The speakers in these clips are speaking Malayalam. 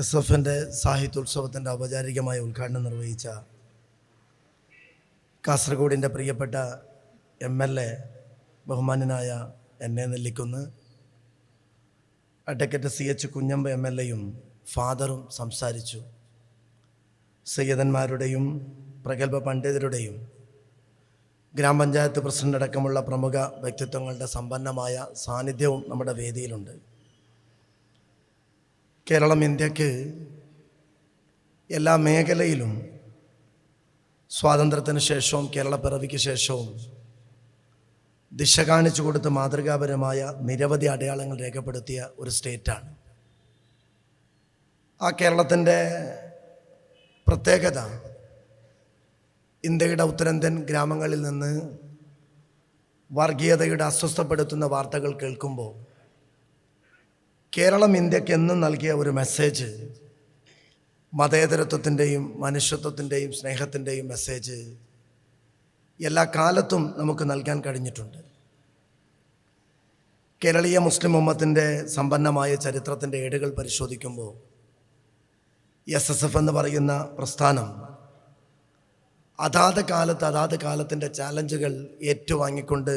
എസ് എഫിന്റെ സാഹിത്യോത്സവത്തിന്റെ ഔപചാരികമായ ഉദ്ഘാടനം നിർവഹിച്ച കാസർഗോഡിന്റെ പ്രിയപ്പെട്ട എം എൽ എ ബഹുമാന്യനായ എന്നെ Nellikkunnu advocate C H Kunhambu M L എയും ഫാദറും സംസാരിച്ചു. സയ്യദന്മാരുടെയും പ്രഗത്ഭ പണ്ഡിതരുടെയും ഗ്രാമപഞ്ചായത്ത് പ്രസിഡന്റ് അടക്കമുള്ള പ്രമുഖ വ്യക്തിത്വങ്ങളുടെ സമ്പന്നമായ സാന്നിധ്യവും നമ്മുടെ വേദിയിലുണ്ട്. കേരളം ഇന്ത്യയ്ക്ക് എല്ലാ മേഖലയിലും സ്വാതന്ത്ര്യത്തിന് ശേഷവും കേരളപ്പിറവിക്ക് ശേഷവും ദിശ കാണിച്ചു കൊടുത്ത് മാതൃകാപരമായ നിരവധി അടയാളങ്ങൾ രേഖപ്പെടുത്തിയ ഒരു സ്റ്റേറ്റാണ്. ആ കേരളത്തിന്റെ പ്രത്യേകത ഇന്ത്യയുടെ ഉത്തരേന്ത്യൻ ഗ്രാമങ്ങളിൽ നിന്ന് വർഗീയതയുടെ അസ്വസ്ഥപ്പെടുത്തുന്ന വാർത്തകൾ കേൾക്കുമ്പോൾ കേരളം ഇന്ത്യയ്ക്ക് എന്നും നൽകിയ ഒരു മെസ്സേജ് മതേതരത്വത്തിന്റെയും മനുഷ്യത്വത്തിന്റെയും സ്നേഹത്തിന്റെയും മെസ്സേജ് എല്ലാ കാലത്തും നമുക്ക് നൽകാൻ കഴിഞ്ഞിട്ടുണ്ട്. കേരളീയ മുസ്ലിം ഉമ്മത്തിന്റെ സമ്പന്നമായ ചരിത്രത്തിന്റെ ഏടുകൾ പരിശോധിക്കുമ്പോൾ എസ് എസ് എഫ് എന്ന് പറയുന്ന പ്രസ്ഥാനം അതാത് കാലത്ത് അതാത് കാലത്തിന്റെ ചാലഞ്ചുകൾ ഏറ്റുവാങ്ങിക്കൊണ്ട്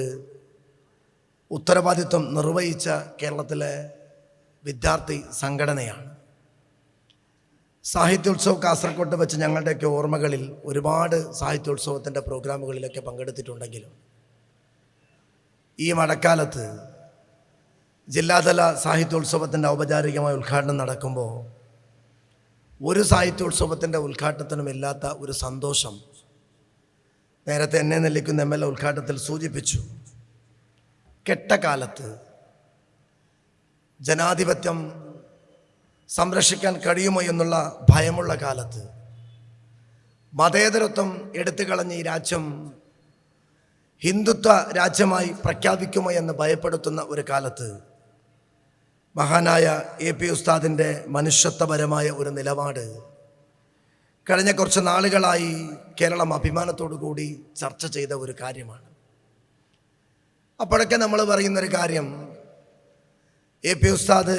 ഉത്തരവാദിത്വം നിർവഹിച്ച കേരളത്തിലെ വിദ്യാർത്ഥി സംഘടനയാണ്. സാഹിത്യോത്സവ് കാസർഗോട്ട് വെച്ച് ഞങ്ങളുടെയൊക്കെ ഓർമ്മകളിൽ ഒരുപാട് സാഹിത്യോത്സവത്തിന്റെ പ്രോഗ്രാമുകളിലൊക്കെ പങ്കെടുത്തിട്ടുണ്ടെങ്കിലും ഈ മഴക്കാലത്ത് ജില്ലാതല സാഹിത്യോത്സവത്തിന്റെ ഔപചാരികമായ ഉദ്ഘാടനം നടക്കുമ്പോൾ ഒരു സാഹിത്യോത്സവത്തിന്റെ ഉദ്ഘാടനത്തിനും ഇല്ലാത്ത ഒരു സന്തോഷം നേരത്തെ എന്നെ നെല്ലിക്കുന്ന എം എൽ എ ഉദ്ഘാടനത്തിൽ സൂചിപ്പിച്ചു. കെട്ടകാലത്ത് ജനാധിപത്യം സംരക്ഷിക്കാൻ കഴിയുമോ എന്നുള്ള ഭയമുള്ള കാലത്ത് മതേതരത്വം എടുത്തു കളഞ്ഞ് ഈ രാജ്യം ഹിന്ദുത്വ രാജ്യമായി പ്രഖ്യാപിക്കുമോ എന്ന് ഭയപ്പെടുത്തുന്ന ഒരു കാലത്ത് മഹാനായ എ പി ഉസ്താദിന്റെ മനുഷ്യത്വപരമായ ഒരു നിലപാട് കഴിഞ്ഞ കുറച്ച് നാളുകളായി കേരളം അഭിമാനത്തോടു കൂടി ചർച്ച ചെയ്ത ഒരു കാര്യമാണ്. അപ്പോഴൊക്കെ നമ്മൾ പറയുന്നൊരു കാര്യം എ പി ഉസ്താദ്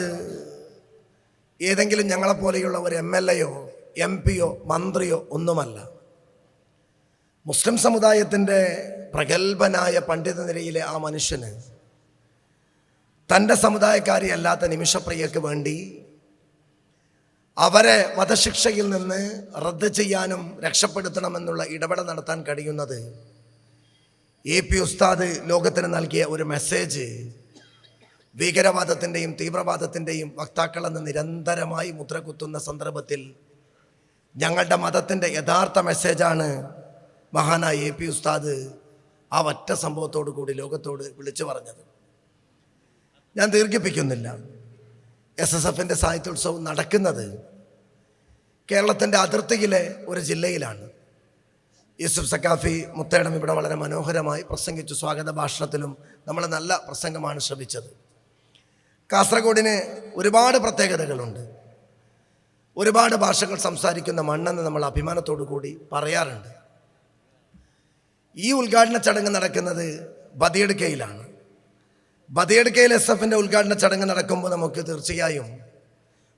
ഏതെങ്കിലും ഞങ്ങളെപ്പോലെയുള്ള ഒരു എം എൽ എയോ എം പിയോ മന്ത്രിയോ ഒന്നുമല്ല. മുസ്ലിം സമുദായത്തിന്റെ പ്രഗത്ഭനായ പണ്ഡിത നിരയിലെ ആ മനുഷ്യന് തന്റെ സമുദായക്കാരി അല്ലാത്ത നിമിഷപ്രിയക്ക് വേണ്ടി അവരെ വധശിക്ഷയിൽ നിന്ന് റദ്ദ് ചെയ്യാനും രക്ഷപ്പെടുത്തണമെന്നുള്ള ഇടപെടൽ നടത്താൻ കഴിയുന്നത് എ പി ഉസ്താദ് ലോകത്തിന് നൽകിയ ഒരു മെസ്സേജ് ഭീകരവാദത്തിന്റെയും തീവ്രവാദത്തിന്റെയും വക്താക്കളെന്ന് നിരന്തരമായി മുദ്രകുത്തുന്ന സന്ദർഭത്തിൽ ഞങ്ങളുടെ മതത്തിന്റെ യഥാർത്ഥ മെസ്സേജാണ് മഹാനായ എ പി ഉസ്താദ് ആ ഒറ്റ സംഭവത്തോടു കൂടി ലോകത്തോട് വിളിച്ചു പറഞ്ഞത്. ഞാൻ ദീർഘിപ്പിക്കുന്നില്ല. എസ് എസ് എഫിന്റെ സാഹിത്യോത്സവം നടക്കുന്നത് കേരളത്തിന്റെ അതിർത്തിയിലെ ഒരു ജില്ലയിലാണ്. യൂസുഫ് സക്കാഫി മുത്തേടം ഇവിടെ വളരെ മനോഹരമായി പ്രസംഗിച്ചു. സ്വാഗത ഭാഷണത്തിലും നമ്മൾ നല്ല പ്രസംഗമാണ് ശ്രമിച്ചത് കാസർഗോഡിന് ഒരുപാട് പ്രത്യേകതകളുണ്ട്. ഒരുപാട് ഭാഷകൾ സംസാരിക്കുന്ന മണ്ണെന്ന് നമ്മൾ അഭിമാനത്തോടു കൂടി പറയാറുണ്ട്. ഈ ഉദ്ഘാടന ചടങ്ങ് നടക്കുന്നത് ബദിയടുക്കയിലാണ് ബദിയടുക്കയിൽ എസ് എഫിന്റെ ഉദ്ഘാടന ചടങ്ങ് നടക്കുമ്പോൾ നമുക്ക് തീർച്ചയായും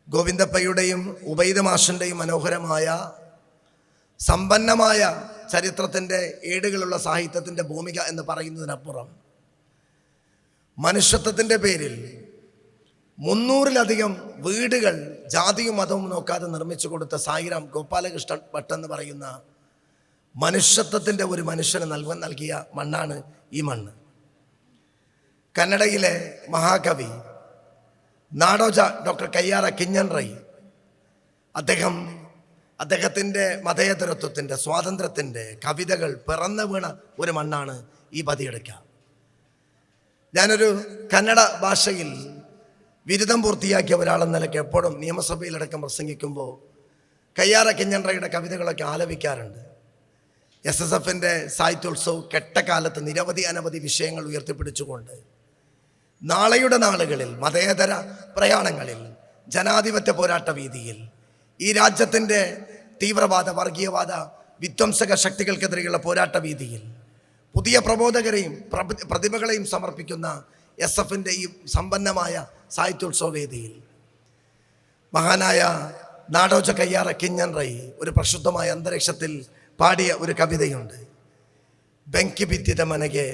ഗോവിന്ദപ്പയുടെയും ഉബൈദ മാഷിന്റെയും മനോഹരമായ സമ്പന്നമായ ചരിത്രത്തിന്റെ ഏടുകളുള്ള സാഹിത്യത്തിന്റെ ഭൂമിക എന്ന് പറയുന്നതിനപ്പുറം മനുഷ്യത്വത്തിന്റെ പേരിൽ മുന്നൂറിലധികം വീടുകൾ ജാതിയും മതവും നോക്കാതെ നിർമ്മിച്ചു കൊടുത്ത സായിരാം ഗോപാലകൃഷ്ണൻ ഭട്ട് എന്ന് പറയുന്ന മനുഷ്യത്വത്തിന്റെ ഒരു മനുഷ്യന് നൽകാൻ നൽകിയ മണ്ണാണ് ഈ മണ്ണ്. കന്നഡയിലെ മഹാകവി നാടോജ ഡോക്ടർ കയ്യാറ കിഞ്ഞൻ റൈ അദ്ദേഹം അദ്ദേഹത്തിന്റെ മതേതരത്വത്തിന്റെ സ്വാതന്ത്ര്യത്തിന്റെ കവിതകൾ പിറന്നു വീണ ഒരു മണ്ണാണ് ഈ പതിയെടുക്കുക ഞാനൊരു കന്നഡ ഭാഷയിൽ ബിരുദം പൂർത്തിയാക്കിയ ഒരാളെന്ന നിലയ്ക്ക് എപ്പോഴും നിയമസഭയിലടക്കം പ്രസംഗിക്കുമ്പോൾ കയ്യാറ കിഞ്ഞൻറയുടെ കവിതകളൊക്കെ ആലപിക്കാറുണ്ട്. എസ് എസ് എഫിന്റെ സാഹിത്യോത്സവം കെട്ടകാലത്ത് നിരവധി അനവധി വിഷയങ്ങൾ ഉയർത്തിപ്പിടിച്ചുകൊണ്ട് നാളെയുടെ നാളുകളിൽ മതേതര പ്രയാണങ്ങളിൽ ജനാധിപത്യ പോരാട്ട വീതിയിൽ ഈ രാജ്യത്തിന്റെ തീവ്രവാദ വർഗീയവാദ വിധ്വംസക ശക്തികൾക്കെതിരെയുള്ള പോരാട്ട വീതിയിൽ പുതിയ പ്രബോധകരെയും പ്രതിഭകളെയും സമർപ്പിക്കുന്ന എസ് എഫിന്റെ ഈ സമ്പന്നമായ സാഹിത്യോത്സവ വേദിയിൽ മഹാനായ നാടോജ കയ്യാറ കിഞ്ഞൻ റൈ ഒരു പ്രക്ഷുബ്ധമായ അന്തരീക്ഷത്തിൽ പാടിയ ഒരു കവിതയുണ്ട്. ബെങ്കി ബിത്തിത മനകെ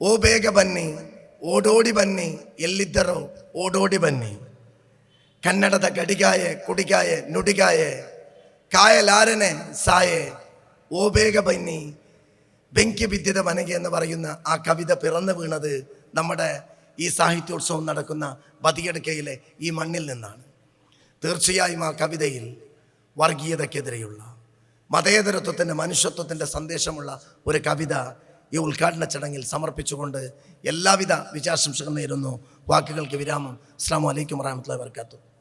ഓ ബേഗ ബന്നി ഓടോടി ബന്നി എല്ലിദ്ദറോ ഓടോടി ബന്നി. കന്നഡത ഘടികായ കുടികായ നുടികായ കായലാരനെ സായെ ഓ ബേഗ ബന്നി. ബെങ്കി ബിത്തിത മനകെ എന്ന് പറയുന്ന ആ കവിത പിറന്നു വീണത് നമ്മുടെ ഈ സാഹിത്യോത്സവം നടക്കുന്ന ബദിയടുക്കയിലെ ഈ മണ്ണിൽ നിന്നാണ്. തീർച്ചയായും ആ കവിതയിൽ വർഗീയതയ്ക്കെതിരെയുള്ള മതേതരത്വത്തിന്റെ മനുഷ്യത്വത്തിന്റെ സന്ദേശമുള്ള ഒരു കവിത ഈ ഉദ്ഘാടന ചടങ്ങിൽ സമർപ്പിച്ചുകൊണ്ട് എല്ലാവിധ വിജയാശംസകൾ നേരുന്നു. വാക്കുകൾക്ക് വിരാമം. അസ്ലാം വലൈക്കും വറഹമത്തുള്ള വർക്കാത്തു